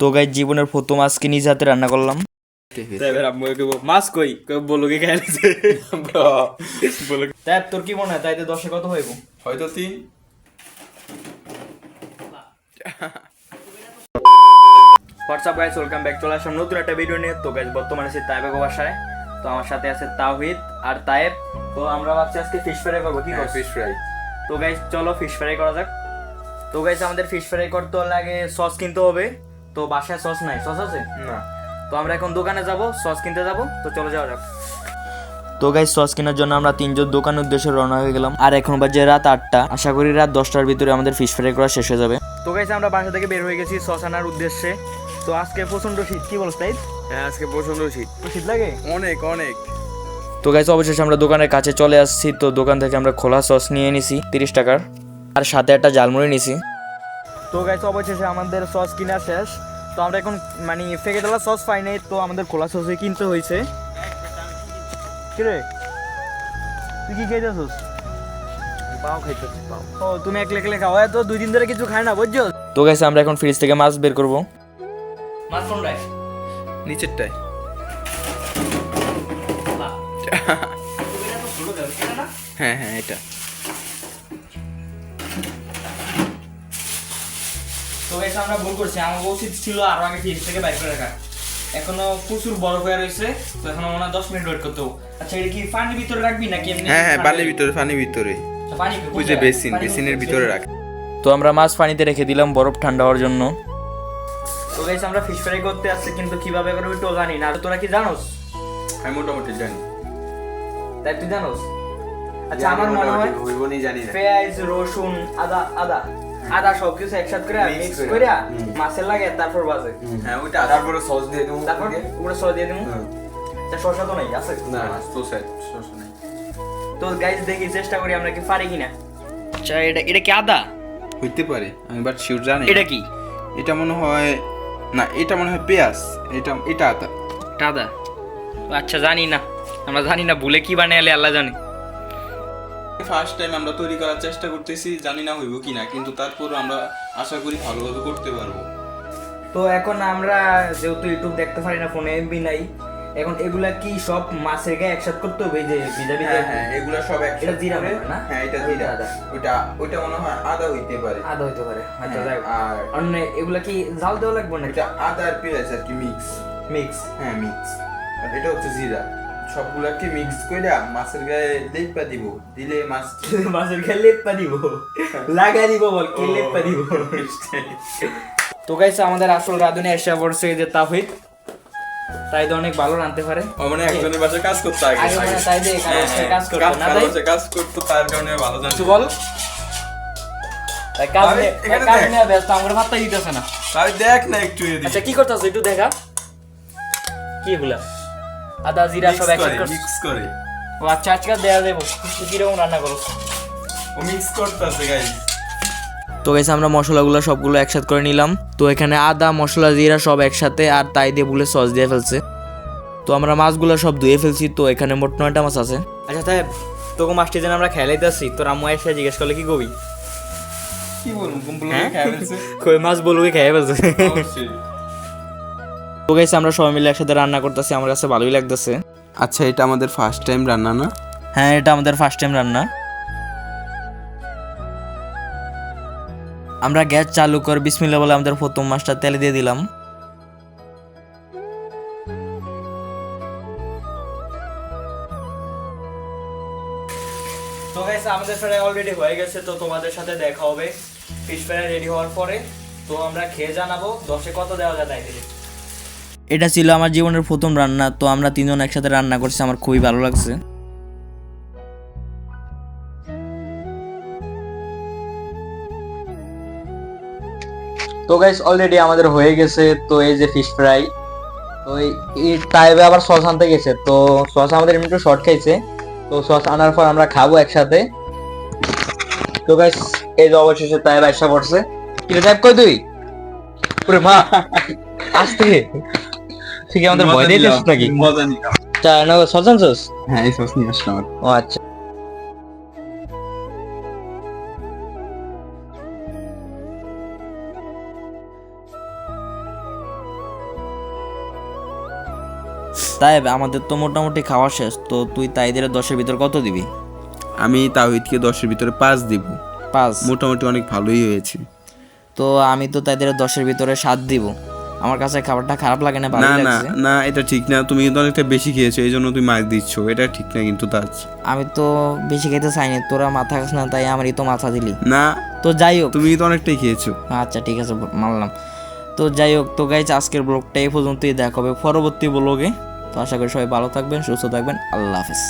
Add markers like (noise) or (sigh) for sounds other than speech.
তো গাই জীবনের প্রথম আজকে নিজ হাতে রান্না করলাম। মাছ কই? কই বলো কি খাই লিছে বলো তাই তোর কি মনে হয়? তাইতে দশে কত হইব? হয়তো তিন। হোয়াটসঅ্যাপ গাইস ওয়েলকাম ব্যাক চলে আসলাম নতুন একটা ভিডিও নিয়ে। তো গাইস বর্তমানে আছি তাইবেগ বাসায়। তো আমার সাথে আছে তাওহিদ আর তায়েব। তো আমরা ভাবছি আজকে ফিশ ফ্রাই করব কি করছিস? ফিশ ফ্রাই তো গাইস চলো ফিশ ফ্রাই করা যাক। তো গাইস আমাদের ফিশ ফ্রাই করতে লাগে সস কিনতে হবে। তো বাসায় সস নাই? সস আছে? না। তো আমরা এখন দোকানে যাব সস কিনতে যাব তো চলে যাওয়া যাক। তো গাইস সস কেনার জন্য আমরা তিনজন দোকানের উদ্দেশ্যে রওনা হয়ে গেলাম। আর এখন বাজে রাত আটটা। আশা করি রাত দশটার ভিতরে আমাদের ফিশ ফ্রাই করা শেষ হয়ে যাবে। তো গাইস আমরা বাসা থেকে বের হয়ে গেছি সস আনার উদ্দেশ্যে। তো আজকে প্রচণ্ড শীত কি বলছ তাই হ্যাঁ আজকে প্রচণ্ড শীত। তো শীত লাগে? অনেক অনেক। তো গাইস অবশেষে আমরা দোকানের কাছে চলে আসছি। তো দোকান থেকে আমরা খোলা সস নিয়ে নিছি তিরিশ টাকার। আর সাথে একটা জালমুড়ি নিছি। তো গাইস অবশেষে আমাদের সস কিনা শেষ। তো আমরা এখন মানে ফেকে দেওয়া সস পাই নাই তো আমাদের খোলা সসে কিনতে হয়েছে। কিরে তুই কি খাইতেছিস? পাও খাইতেছি পাও। ও তুমি একলে একলে খাও। তো দুই দিন ধরে কিছু খায় না বুঝছ? তো গাইস আমরা এখন ফ্রিজ থেকে মাছ বের করব। মাছ কোনটায় নিচেরটায়। (laughs) হ্যাঁ হ্যাঁ এটা। তো গাইস আমরা ভুল করছি। আমার উচিত ছিল আরও আগে ফ্রিজ থেকে বাইর করে রাখা এখনও প্রচুর বরফ হয়ে রয়েছে তো এখনও মনে হয় দশ মিনিট ওয়েট করতে আচ্ছা এটা কি পানির ভিতরে রাখবি নাকি এমনি হ্যাঁ হ্যাঁ পানির ভিতরে পানির ভিতরে। আচ্ছা, পানি ওই যে বেসিন বেসিনের ভিতরে। রাখ। তো আমরা মাছ পানিতে রেখে দিলাম বরফ ঠান্ডা হওয়ার জন্য। তো গাইস আমরা ফিশ ফ্রাই করতে আসছি কিন্তু কীভাবে করব তো জানি না? আর তোরা কি জানোস? আমি মোটামুটি জানি। তাই তুই জানোস? আচ্ছা আমার মনে হয় হইব জানি। না পেঁয়াজ রসুন আদা আদা। আদা সব কিছু একসাথে করে মিক্স করে। মাছের লাগে তারপর বাজে। হ্যাঁ ওইটা তারপরে সস দিয়ে দেবো তারপর উপরে সস দিয়ে দিমু। হ্যাঁ। তা শসা তো নাই আছে? না তো নাই। তো গাইস দেখি চেষ্টা করি আমরা কি পারি কিনা। আচ্ছা এটা এটা কি আদা? হইতে পারে আমি বাট শিওর জানি এটা কি? এটা মনে হয় না এটা মনে হয় পেঁয়াজ। এটা এটা আদা। এটা আদা। আচ্ছা জানি না। আমরা জানি না ভুলে কি বানাইলে আল্লাহ জানে। ফার্স্ট টাইম আমরা তৈরি করার চেষ্টা করতেছি জানি না হইব কিনা কিন্তু তারপর আমরা আশা করি ভালোভাবে করতে পারব। তো এখন আমরা যেহেতু ইউটিউব দেখতে পারি না ফোনে এমবি নাই এখন এগুলা কি সব মাছের গায়ে একসাথে করতে হবে? যে ভিজা ভিজা হ্যাঁ হ্যাঁ এগুলা সব একসাথে এটা জিরা না? হ্যাঁ এটা জিরা। আদা। ওইটা ওইটা মনে হয় আদা হইতে পারে। আদা হইতে পারে। আচ্ছা হ্যাঁ, যাই আর অন্য এগুলা কি জাল দেওয়া লাগবে না এটা আদা আর পেঁয়াজ আর কি মিক্স। মিক্স। হ্যাঁ মিক্স। আর এটা হচ্ছে জিরা। সবগুলাকে মিক্স করে মাছের গায়ে লেপা দিব। দিলে মাছ (laughs) মাছের গায়ে লেপা দিব। লাগা দিব বল কে লেপা দিব? তো গাইছে আমাদের আসল রাঁধুনি এসে পড়ছে এই যে তাফিদ। তাই অনেক ভালো রাঁধতে পারে। ও মানে একজনের বাসায় কাজ করতে আগে। আগে মানে তাই দিয়ে কারও বাসায় কাজ করতো, না তাই? কাজ করতো তার কারণে ভালো জানতো বল? তাই কাজ কাজ। নিয়ে ব্যস্ত আমার ভাতটা দিতেছে না। তাই দেখ না একটু আচ্ছা কি করতেছ? একটু দেখা। কি এগুলা আদা জিরা সব একসাথে মিক্স করে। ও আচ্ছা আজকে দেয়া দেবো। তুই কীরকম রান্না করো। ও মিক্স করতেছে গাইস তো গেছে আমরা মশলাগুলো সবগুলো একসাথে করে নিলাম। তো এখানে আদা মশলা জিরা সব একসাথে আর তাই দিয়ে বলে সস দিয়ে ফেলছে। তো আমরা মাছগুলো সব ধুয়ে ফেলছি তো এখানে মোট নয়টা মাছ আছে। আচ্ছা তাই তোকে মাছটি যেন আমরা খেলাইতেছি তোর আম্মু এসে জিজ্ঞেস করলে কি কবি? কি বলব কুম্পল হ্যাঁ? খেয়ে ফেলছে। কই মাছ বলবি খেয়ে ফেলছে। অবশ্যই। তো গেছে আমরা সবাই মিলে একসাথে রান্না করতেছি আমার কাছে ভালোই লাগতেছে। আচ্ছা এটা আমাদের ফার্স্ট টাইম রান্না না? হ্যাঁ এটা আমাদের ফার্স্ট টাইম রান্না। আমরা গ্যাস চালু করে বিসমিল্লা বলে আমাদের প্রথম মাছটা তেলে দিয়ে দিলাম। তো গাইস আমাদের ফ্রাই অলরেডি হয়ে গেছে তো তোমাদের সাথে দেখা হবে। ফিশ ফ্রাই রেডি হওয়ার পরে তো আমরা খেয়ে জানাব দশে কত দেওয়া যায় তাই এটা ছিল আমার জীবনের প্রথম রান্না, তো আমরা তিনজন একসাথে রান্না করছি, আমার খুবই ভালো লাগছে। তো গাইস অলরেডি আমাদের হয়ে গেছে, তো এই যে ফিশ ফ্রাই তো এই- টাইপে আবার সস আনতে গেছে, তো সস আমাদের এমনি একটু শর্ট খাইছে, তো সস আনার পর আমরা খাব একসাথে। তো গাইস এই যে অবশেষে টাইপ আসা পড়ছে। কি টাইপ কই তুই? পুরো মা, আসতে। থেকে আমাদের ভয় দিয়েছিস নাকি? মজা নিলাম। তা না সস সস হ্যাঁ এই সস নি আসলাম ও আচ্ছা। তাই আমাদের তো মোটামুটি খাওয়া শেষ। তো তুই তাই তাইদের দশের ভিতর কত দিবি? আমি তাহিদকে দশের ভিতরে পাঁচ দিব। পাঁচ? মোটামুটি অনেক ভালোই হয়েছে। তো আমি তো তাই তাইদের দশের ভিতরে সাত দিব। আমার কাছে খাবারটা খারাপ লাগে না ভালো না না না এটা ঠিক না। তুমি কিন্তু অনেকটা বেশি খেয়েছো এই জন্য তুমি মার্ক দিচ্ছ। এটা ঠিক না কিন্তু তাজ আমি তো বেশি খেতে চাইনি তোরা মাথা খাস না তাই আমারই তো মাথা দিলি। না তো যাই হোক। তুমি তো অনেকটাই খেয়েছো। আচ্ছা ঠিক আছে মানলাম। তো যাই হোক তো গাইজ আজকের ব্লগটা এই পর্যন্তই। দেখা হবে পরবর্তী ব্লগে তো আশা করি সবাই ভালো থাকবেন সুস্থ থাকবেন। আল্লাহ হাফেজ।